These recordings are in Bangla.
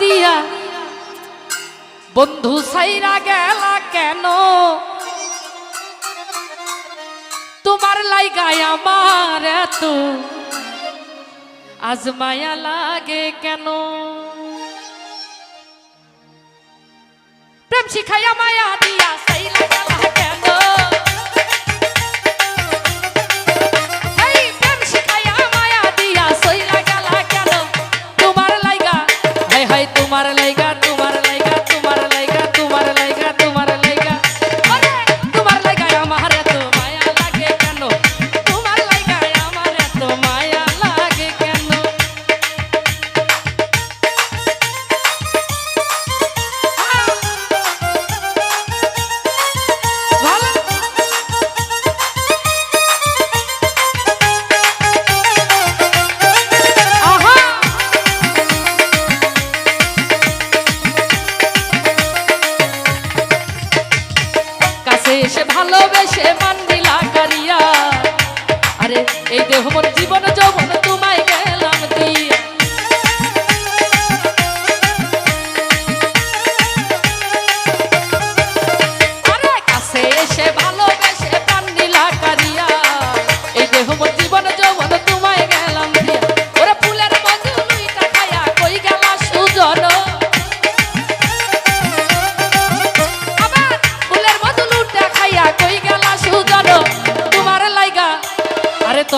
দিয়া। বন্ধু সাইরা গেল কেন? তোমার লাইগায় আমার এত আজমায়া লাগে কেন? প্রেম শিখাইয়া মায়া দিয়া সাইলা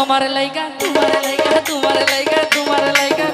তোমার লাইগা তোমার লাইগা তোমার লাইগা তোমার লাইগা।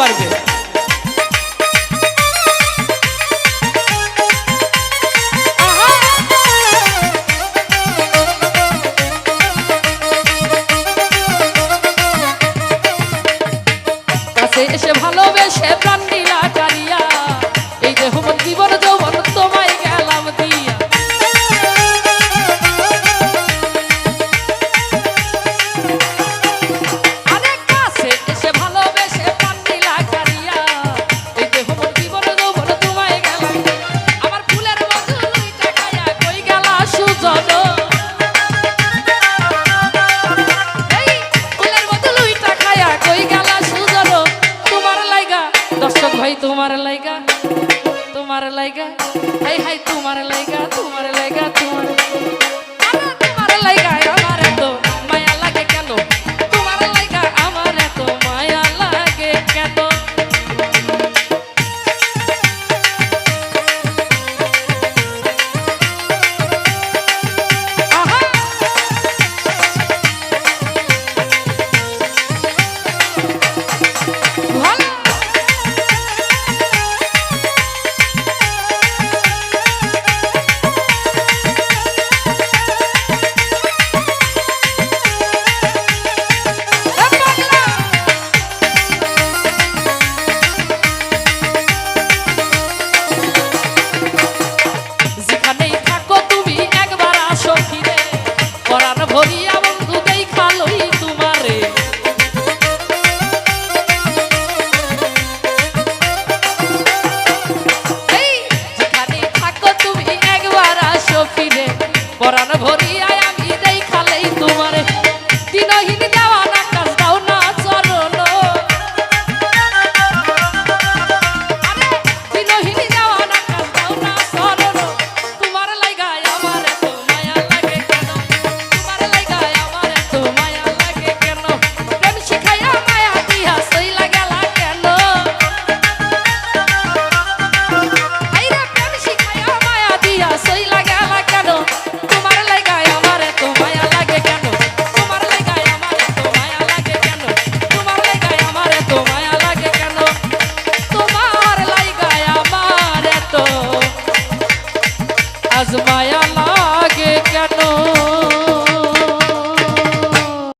পারবে।